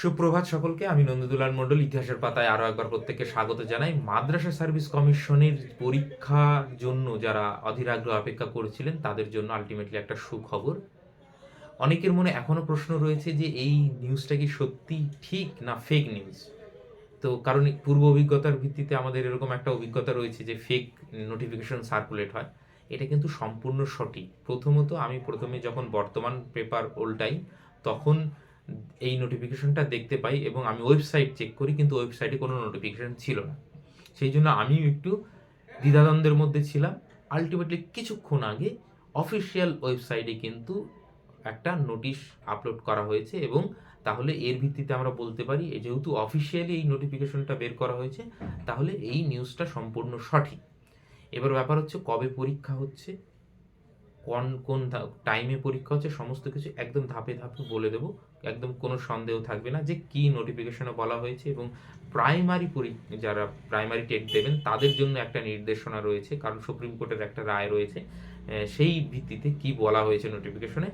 সুপ্রভাত সকলকে, আমি নন্দুলাল মণ্ডল। ইতিহাসের পাতায় আরও একবার প্রত্যেককে স্বাগত জানাই। মাদ্রাসা সার্ভিস কমিশনের পরীক্ষার জন্য যারা অধীর আগ্রহ অপেক্ষা করেছিলেন, তাদের জন্য আলটিমেটলি একটা সুখবর। অনেকের মনে এখনও প্রশ্ন রয়েছে যে, এই নিউজটা কি সত্যি ঠিক না ফেক নিউজ তো কারণ পূর্ব অভিজ্ঞতার ভিত্তিতে আমাদের এরকম একটা অভিজ্ঞতা রয়েছে যে ফেক নোটিফিকেশন সার্কুলেট হয়। এটা কিন্তু সম্পূর্ণ সঠিক। প্রথমত আমি প্রথমে যখন বর্তমান পেপার উল্টাই তখন এই নোটিফিকেশনটা দেখতে পাই এবং আমি ওয়েবসাইট চেক করি, কিন্তু ওয়েবসাইটে কোনো নোটিফিকেশন ছিল না। সেই জন্য আমিও একটু দ্বিধাদ্বন্দ্বের মধ্যে ছিলাম। আলটিমেটলি কিছুক্ষণ আগে অফিসিয়াল ওয়েবসাইটে কিন্তু একটা নোটিশ আপলোড করা হয়েছে এবং তাহলে এর ভিত্তিতে আমরা বলতে পারি যেহেতু অফিসিয়ালি এই নোটিফিকেশনটা বের করা হয়েছে, তাহলে এই নিউজটা সম্পূর্ণ সঠিক। এবার ব্যাপার হচ্ছে কবে পরীক্ষা হচ্ছে কোন কোন টাইমে পরীক্ষা হচ্ছে, সমস্ত কিছু একদম ধাপে ধাপে বলে দেবো। একদম কোনো সন্দেহ থাকবে না যে কি নোটিফিকেশনে বলা হয়েছে এবং প্রাইমারি যারা প্রাইমারি টেট দেবেন, তাদের জন্য একটা নির্দেশনা রয়েছে, কারণ সুপ্রিম কোর্টের একটা রায় রয়েছে সেই ভিত্তিতে কি বলা হয়েছে নোটিফিকেশনে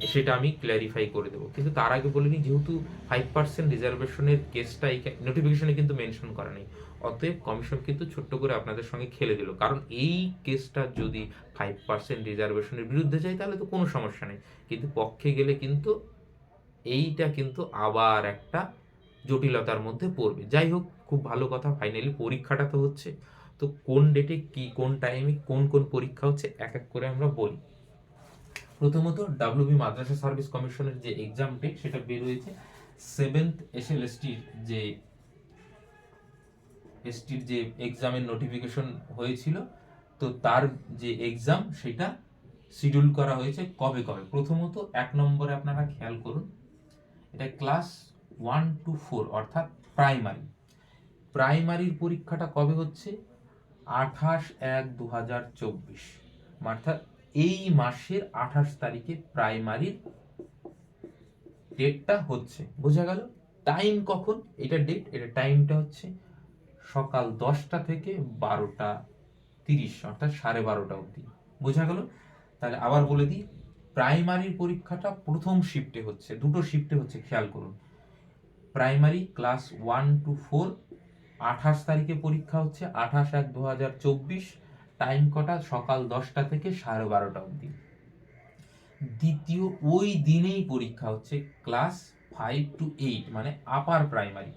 সেটা আমি ক্ল্যারিফাই করে দেবো। কিন্তু তার আগে বলিনি যেহেতু ফাইভ পার্সেন্ট রিজার্ভেশনের কেসটা এই নোটিফিকেশনে কিন্তু মেনশন করা নেই। অতএব কমিশন কিন্তু ছোট্ট করে আপনাদের সঙ্গে খেলে দিল। কারণ এই কেসটা যদি ফাইভ পার্সেন্ট রিজার্ভেশনের বিরুদ্ধে যায়, তাহলে তো কোনো সমস্যা নেই। কিন্তু পক্ষে গেলে কিন্তু এইটা কিন্তু আবার একটা জটিলতার মধ্যে পড়বে। যাই হোক, খুব ভালো কথা ফাইনালি পরীক্ষাটা তো হচ্ছে। তো কোন ডেটে কি, কোন টাইমে কোন কোন পরীক্ষা হচ্ছে, এক এক করে আমরা বলি। প্রথমত ডাব্লিউবি মাদ্রাসা সার্ভিস কমিশনের যে এক্সাম ডেট সেটা বের হয়েছে। সেভেন্থ এসএলএসটির যে এসটির যে এক্সামের নোটিফিকেশন হয়েছিল, তো তার যে এক্সাম সেটা শিডিউল করা হয়েছে কবে কবে? প্রথমত এক নম্বরে আপনারা খেয়াল করুন, এটা ক্লাস ওয়ান টু ফোর অর্থাৎ প্রাইমারি প্রাইমারির পরীক্ষাটা কবে হচ্ছে? আঠাশ এক দু হাজার চব্বিশ। অর্থাৎ এই মাসের আঠাশ তারিখে প্রাইমারির ডেটটা হচ্ছে, বোঝা গেল? টাইম কখন? এটা ডেট, এটা টাইমটা হচ্ছে সকাল দশটা থেকে বারোটা তিরিশ, অর্থাৎ সাড়ে বারোটা অবধি, বোঝা গেল? তাহলে আবার বলে দিই, প্রাইমারির পরীক্ষাটা প্রথম শিফটে হচ্ছে, দুটো শিফটে হচ্ছে, খেয়াল করুন। Primary class one two four, আঠাশ তারিখে পরীক্ষা হচ্ছে, আঠাশ এক দু হাজার চব্বিশ টাইম কটা? সকাল দশটা থেকে সাড়ে বারোটা অবধি। দ্বিতীয়, ওই দিনেই পরীক্ষা হচ্ছে ক্লাস ফাইভ টু এইট মানে আপার প্রাইমারি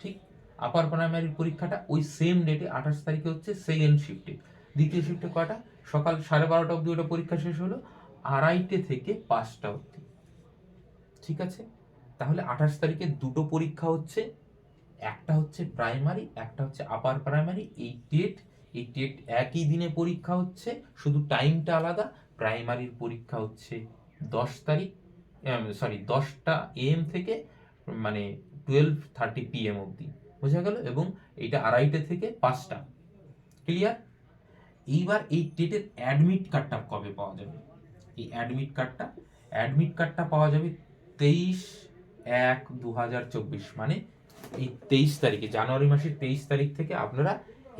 ঠিক? আপার প্রাইমারির পরীক্ষাটা ওই সেম ডেটে আঠাশ তারিখে হচ্ছে সেকেন্ড শিফটে দ্বিতীয় শিফটে কটা? সকাল সাড়ে বারোটা অবধি ওটা পরীক্ষা শেষ হলো, আড়াইটে থেকে পাঁচটা অবধি। ঠিক আছে? তাহলে আঠাশ তারিখে দুটো পরীক্ষা হচ্ছে। একটা হচ্ছে প্রাইমারি একটা হচ্ছে আপার প্রাইমারি এই টেট এই টেট একই দিনে পরীক্ষা হচ্ছে, শুধু টাইমটা আলাদা প্রাইমারির পরীক্ষা হচ্ছে দশ তারিখ সরি দশটা এম থেকে মানে টুয়েলভ থার্টি পিএম অবধি, বোঝা গেল? এবং এটা আড়াইটে থেকে পাঁচটা ক্লিয়ার এইবার এই টেটের অ্যাডমিট কার্ডটা কবে পাওয়া যাবে? এই অ্যাডমিট কার্ডটা অ্যাডমিট কার্ডটা পাওয়া যাবে তেইশ এক দু হাজার চব্বিশ মানে এই তেইশ তারিখে, জানুয়ারি মাসের তেইশ তারিখ থেকে আপনারা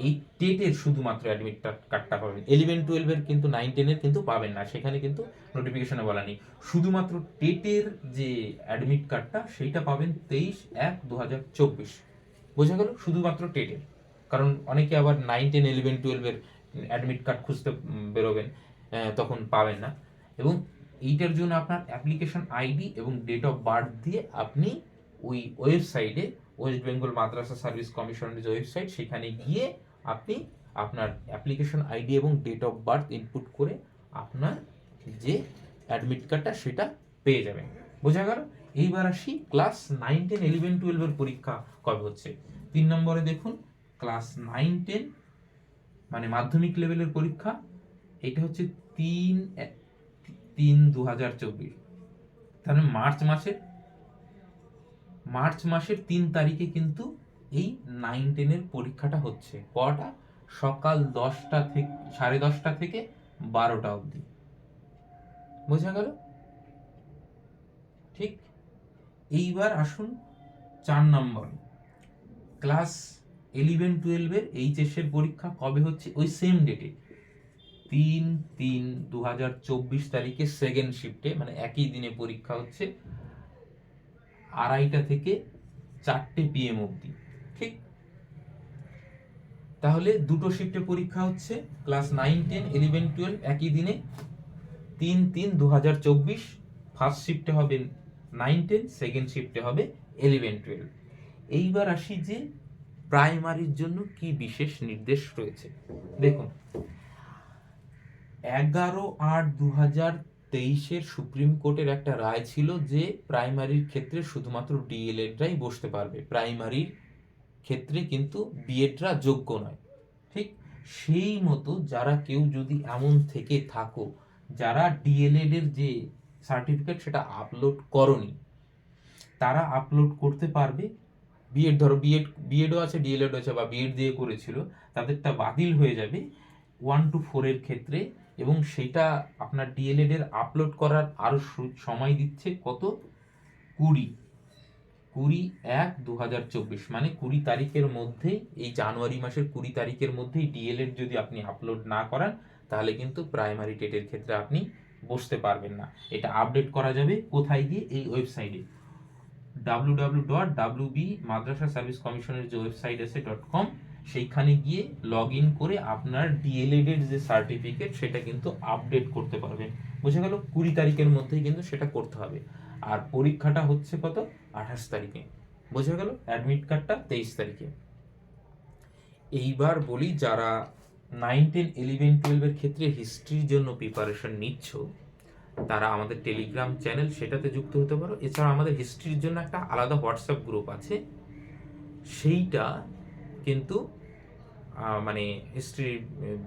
এই টেটের শুধুমাত্র অ্যাডমিট কার্ডটা পাবেন। ইলেভেন টুয়েলভের কিন্তু নাইন টেনের কিন্তু পাবেন না। সেখানে কিন্তু নোটিফিকেশনে বলা নেই। শুধুমাত্র টেটের যে অ্যাডমিট কার্ডটা সেইটা পাবেন তেইশ এক দু হাজার চব্বিশ। বোঝা গেল? শুধুমাত্র টেটের কারণ অনেকে আবার নাইন টেন ইলেভেন টুয়েলভের অ্যাডমিট কার্ড খুঁজতে বেরোবেন তখন পাবেন না। এবং এইটার জন্য আপনার অ্যাপ্লিকেশন আইডি এবং ডেট অফ বার্থ দিয়ে আপনি ওই ওয়েবসাইটে ওয়েস্ট বেঙ্গল মাদ্রাসা সার্ভিস কমিশনের যে ওয়েবসাইট সেখানে গিয়ে আপনি আপনার অ্যাপ্লিকেশন আইডি এবং ডেট অফ বার্থ ইনপুট করে আপনার যে অ্যাডমিট কার্ডটা সেটা পেয়ে যাবেন। বোঝা গেল? এইবার আসি ক্লাস নাইন টেন ইলেভেন টুয়েলভের পরীক্ষা কবে হচ্ছে? তিন নম্বরে দেখুন ক্লাস নাইন টেন মানে মাধ্যমিক লেভেলের পরীক্ষা, এটা হচ্ছে তিন তিন দু হাজার চব্বিশ। তাহলে মার্চ মাসের মার্চ মাসের তিন তারিখে কিন্তু এই নাইন টেনের পরীক্ষাটা হচ্ছে। কটা? সকাল দশটা থেকে, সাড়ে দশটা থেকে বারোটা অবধি। বোঝা গেল? ঠিক? এইবার আসুন চার নম্বর। ক্লাস ইলেভেন টুয়েলভের এইচএস এর পরীক্ষা কবে হচ্ছে? ওই সেম ডেটে তিন তিন দু হাজার চব্বিশ তারিখে সেকেন্ড শিফটে মানে একই দিনে পরীক্ষা হচ্ছে। আড়াইটা থেকে চারটে পিএম অবধি, ঠিক? তাহলে দুটো শিফটে পরীক্ষা হচ্ছে class nine ten eleven twelve একই দিনে তিন তিন দু হাজার চব্বিশ ফার্স্ট শিফটে হবে নাইন টেন সেকেন্ড শিফটে হবে ইলেভেন টুয়েলভ এইবার আসি যে প্রাইমারির জন্য কি বিশেষ নির্দেশ রয়েছে। দেখুন, এগারো আট দু হাজার তেইশের সুপ্রিম কোর্টের একটা রায় ছিল যে প্রাইমারির ক্ষেত্রে শুধুমাত্র ডিএলএডরাই বসতে পারবে। প্রাইমারির ক্ষেত্রে কিন্তু বিএডরা যোগ্য নয়। ঠিক সেই মতো যারা কেউ যদি এমন থেকে থাকো, যারা ডিএলএড এর যে সার্টিফিকেট সেটা আপলোড করনি, তারা আপলোড করতে পারবে। বিএড ধরো বিএড, বিএডও আছে, ডিএলএড আছে বা বিএড দিয়ে করেছিল তাদেরটা বাতিল হয়ে যাবে। ওয়ান টু ফোরের ক্ষেত্রে এবং সেটা আপনার ডিএলএড এর আপলোড করার আরও সময় দিচ্ছে কত? কুড়ি। কুড়ি এক দু হাজার চব্বিশ। মানে কুড়ি তারিখের মধ্যেই এই জানুয়ারি মাসের কুড়ি তারিখের মধ্যেই ডিএলএড যদি আপনি আপলোড না করান, তাহলে কিন্তু প্রাইমারি টেটের ক্ষেত্রে আপনি বসতে পারবেন না। এটা আপডেট করা যাবে কোথায় গিয়ে? এই ওয়েবসাইটে W W dot W B Madrasah service কমিশনের যে ওয়েবসাইট আছে ডট কম সেইখানে গিয়ে লগ ইন করে আপনার ডিএলএড এর যে সার্টিফিকেট সেটা কিন্তু আপডেট করতে পারবেন। বুঝে গেল কুড়ি তারিখের মধ্যেই কিন্তু সেটা করতে হবে। আর পরীক্ষাটা হচ্ছে কত? আঠাশ তারিখে। বোঝা গেল? অ্যাডমিট কার্ডটা তেইশ তারিখে। এইবার বলি, যারা নাইন টেন ইলেভেন টুয়েলভের ক্ষেত্রে হিস্ট্রির জন্য প্রিপারেশন নিচ্ছ, তারা আমাদের টেলিগ্রাম চ্যানেল সেটাতে যুক্ত হতে পারো। এছাড়া আমাদের হিস্ট্রির জন্য একটা আলাদা হোয়াটসঅ্যাপ গ্রুপ আছে। সেইটা কিন্তু মানে হিস্ট্রির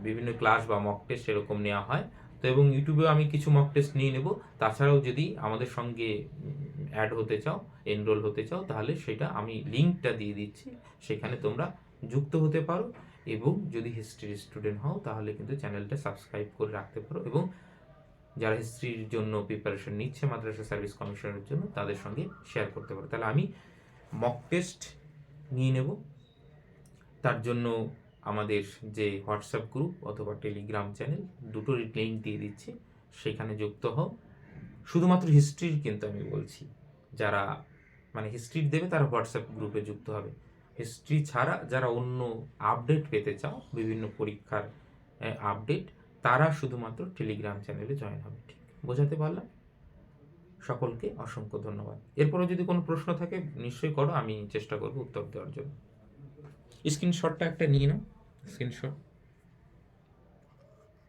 বিভিন্ন ক্লাস বা মক টেস্ট এরকম নেওয়া হয়। তো এবং ইউটিউবেও আমি কিছু মক টেস্ট নিয়ে নেব। তাছাড়াও যদি আমাদের সঙ্গে অ্যাড হতে চাও এনরোল হতে চাও, তাহলে সেটা আমি লিঙ্কটা দিয়ে দিচ্ছি। সেখানে তোমরা যুক্ত হতে পারো এবং যদি হিস্ট্রির স্টুডেন্ট হও, তাহলে কিন্তু চ্যানেলটা সাবস্ক্রাইব করে রাখতে পারো এবং যারা হিস্ট্রির জন্য প্রিপারেশন নিচ্ছে মাদ্রাসা সার্ভিস কমিশনের জন্য, তাদের সঙ্গে শেয়ার করতে পারো। তাহলে আমি মক টেস্ট নিয়ে নেব। তার জন্য আমাদের যে হোয়াটসঅ্যাপ গ্রুপ অথবা টেলিগ্রাম চ্যানেল দুটোর লিঙ্ক দিয়ে দিচ্ছি। সেখানে যুক্ত হও। শুধুমাত্র হিস্ট্রির কিন্তু আমি বলছি। যারা মানে হিস্ট্রির দেবে তারা হোয়াটসঅ্যাপ গ্রুপে যুক্ত হবে। হিস্ট্রি ছাড়া যারা অন্য আপডেট পেতে চাও, বিভিন্ন পরীক্ষার আপডেট তারা শুধুমাত্র টেলিগ্রাম চ্যানেলে জয়েন হবে। ঠিক, বোঝাতে পারলাম? সকলকে অসংখ্য ধন্যবাদ। এরপরে যদি কোনো প্রশ্ন থাকে, নিশ্চয়ই করো, আমি চেষ্টা করব উত্তর দেওয়ার জন্য। স্ক্রিনশটটা একটা নিয়ে নাও স্ক্রিনশট।